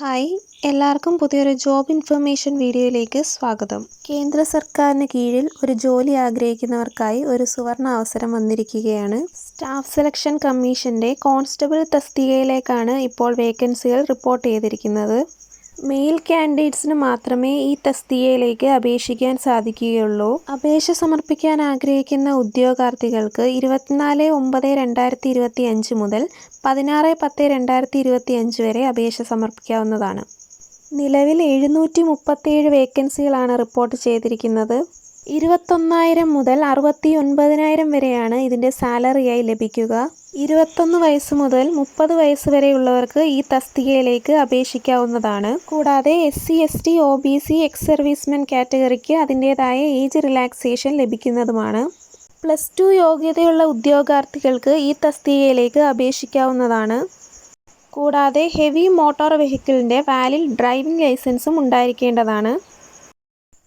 Hi എല്ലാവർക്കും പുതിയൊരു job information വീഡിയോയിലേക്ക് സ്വാഗതം. കേന്ദ്ര സർക്കാരിന് കീഴിൽ ഒരു ജോലി ആഗ്രഹിക്കുന്നവർക്കായി ഒരു സുവർണ അവസരം വന്നിരിക്കുകയാണ്. സ്റ്റാഫ് സെലക്ഷൻ കമ്മീഷന്റെ കോൺസ്റ്റബിൾ തസ്തികയിലേക്കാണ് ഇപ്പോൾ വേക്കൻസികൾ റിപ്പോർട്ട് ചെയ്തിരിക്കുന്നത്. മെയിൽ കാൻഡിഡേറ്റ്സിന് മാത്രമേ ഈ തസ്തികയിലേക്ക് അപേക്ഷിക്കാൻ സാധിക്കുകയുള്ളൂ. അപേക്ഷ സമർപ്പിക്കാൻ ആഗ്രഹിക്കുന്ന ഉദ്യോഗാർത്ഥികൾക്ക് ഇരുപത്തിനാല് ഒമ്പത് രണ്ടായിരത്തി ഇരുപത്തി അഞ്ച് മുതൽ പതിനാറ് പത്ത് രണ്ടായിരത്തി ഇരുപത്തി അഞ്ച് വരെ അപേക്ഷ സമർപ്പിക്കാവുന്നതാണ്. നിലവിൽ എഴുന്നൂറ്റി മുപ്പത്തേഴ് വേക്കൻസികളാണ് റിപ്പോർട്ട് ചെയ്തിരിക്കുന്നത്. ഇരുപത്തൊന്നായിരം മുതൽ അറുപത്തി ഒൻപതിനായിരം വരെയാണ് ഇതിന്റെ സാലറിയായി ലഭിക്കുക. ഇരുപത്തൊന്ന് വയസ്സ് മുതൽ മുപ്പത് വയസ്സ് വരെയുള്ളവർക്ക് ഈ തസ്തികയിലേക്ക് അപേക്ഷിക്കാവുന്നതാണ്. കൂടാതെ S C S T O B C ex servicemen കാറ്റഗറിക്ക് അതിന്റേതായ ഏജ് റിലാക്സേഷൻ ലഭിക്കുന്നതുമാണ്. പ്ലസ് ടു യോഗ്യതയുള്ള ഉദ്യോഗാർത്ഥികൾക്ക് ഈ തസ്തികയിലേക്ക് അപേക്ഷിക്കാവുന്നതാണ്. കൂടാതെ ഹെവി മോട്ടോർ വെഹിക്കിളിന്റെ വാലിഡ് ഡ്രൈവിംഗ് ലൈസൻസും ഉണ്ടായിരിക്കേണ്ടതാണ്.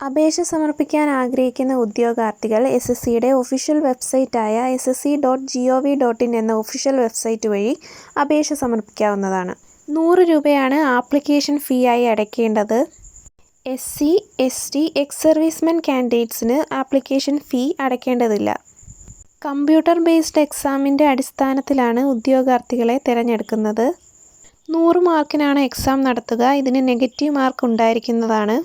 അപേക്ഷ സമർപ്പിക്കാൻ ആഗ്രഹിക്കുന്ന ഉദ്യോഗാർത്ഥികൾ എസ് എസ് സിയുടെ official വെബ്സൈറ്റായ S S C dot G O V dot in എന്ന ഒഫീഷ്യൽ വെബ്സൈറ്റ് വഴി അപേക്ഷ സമർപ്പിക്കാവുന്നതാണ്. നൂറ് രൂപയാണ് ആപ്ലിക്കേഷൻ ഫീ ആയി അടയ്ക്കേണ്ടത്. S C S T ex servicemen കാൻഡിഡേറ്റ്സിന് application fee അടയ്ക്കേണ്ടതില്ല. കമ്പ്യൂട്ടർ ബേസ്ഡ് എക്സാമിന്റെ അടിസ്ഥാനത്തിലാണ് ഉദ്യോഗാർത്ഥികളെ തിരഞ്ഞെടുക്കുന്നത്. നൂറ് മാർക്കിനാണ് എക്സാം നടത്തുക. ഇതിന് നെഗറ്റീവ് മാർക്ക് ഉണ്ടായിരിക്കുന്നതാണ്.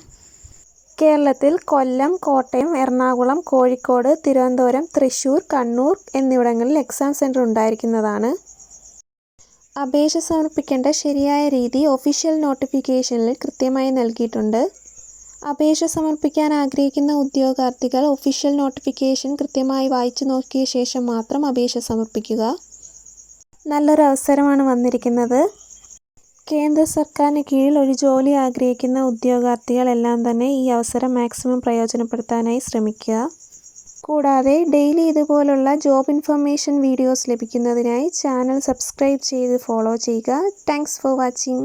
കേരളത്തിൽ കൊല്ലം കോട്ടയം എറണാകുളം കോഴിക്കോട് തിരുവനന്തപുരം തൃശ്ശൂർ കണ്ണൂർ എന്നിവിടങ്ങളിൽ എക്സാം സെന്റർ ഉണ്ടായിരിക്കുന്നതാണ്. അപേക്ഷ സമർപ്പിക്കേണ്ട ശരിയായ രീതി ഒഫീഷ്യൽ നോട്ടിഫിക്കേഷനിൽ കൃത്യമായി നൽകിയിട്ടുണ്ട്. അപേക്ഷ സമർപ്പിക്കാൻ ആഗ്രഹിക്കുന്ന ഉദ്യോഗാർത്ഥികൾ ഒഫീഷ്യൽ നോട്ടിഫിക്കേഷൻ കൃത്യമായി വായിച്ചു നോക്കിയ ശേഷം മാത്രം അപേക്ഷ സമർപ്പിക്കുക. നല്ലൊരു അവസരമാണ് വന്നിരിക്കുന്നത്. കേന്ദ്ര സർക്കാരിന് കീഴിൽ ഒരു ജോലി ആഗ്രഹിക്കുന്ന ഉദ്യോഗാർത്ഥികളെല്ലാം തന്നെ ഈ അവസരം മാക്സിമം പ്രയോജനപ്പെടുത്താനായി ശ്രമിക്കുക. കൂടാതെ ഡെയിലി ഇതുപോലുള്ള ജോബ് ഇൻഫർമേഷൻ വീഡിയോസ് ലഭിക്കുന്നതിനായി ചാനൽ സബ്സ്ക്രൈബ് ചെയ്ത് ഫോളോ ചെയ്യുക. Thanks for watching.